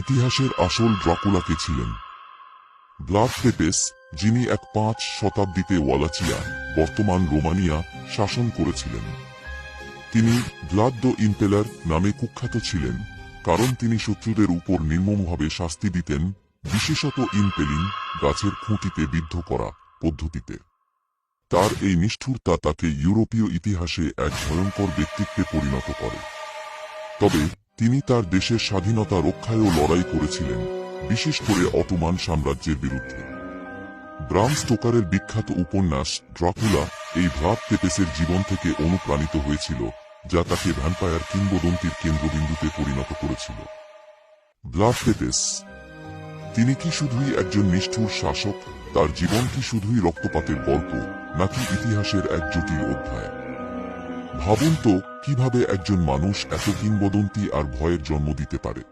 ইতিহাসের আসল ড্রাকুলাকে ছিলেন। ব্লাড পেপেস যিনি এক পাঁচ শতাব্দীতে ওয়ালাচিয়া, বর্তমান রোমানিয়া, শাসন করেছিলেন। তিনি ব্লাড দ্য ইম্পেলার নামে কুখ্যাত ছিলেন, কারণ তিনি শত্রুদের উপর নির্মমভাবে শাস্তি দিতেন, বিশেষত ইম্পেলিং গাছের খুঁটিতে বিদ্ধ করা পদ্ধতিতে। তার এই নিষ্ঠুরতা তাকে ইউরোপীয় ইতিহাসে এক ভয়ঙ্কর ব্যক্তিত্বে পরিণত করে। তবে তিনি তার দেশের স্বাধীনতা রক্ষায়ও লড়াই করেছিলেন, বিশেষ করে অটোমান সাম্রাজ্যের বিরুদ্ধে। ব্রাম স্টোকারের বিখ্যাত উপন্যাস ড্রাকুলা এই ভ্লাদ পেপেসের জীবন থেকে অনুপ্রাণিত হয়েছিল, যা তাকে ভ্যাম্পায়ার কিংবদন্তির কেন্দ্রবিন্দুতে পরিণত করেছিল। ব্লাড পেপেস তিনি কি শুধুই একজন নিষ্ঠুর শাসক, তার জীবন কি শুধুই রক্তপাতের গল্প, নাকি ইতিহাসের এক জটিল অধ্যায়? ভাবুন তো কীভাবে একজন মানুষ এত কিংবদন্তি আর ভয়ের জন্ম দিতে পারে?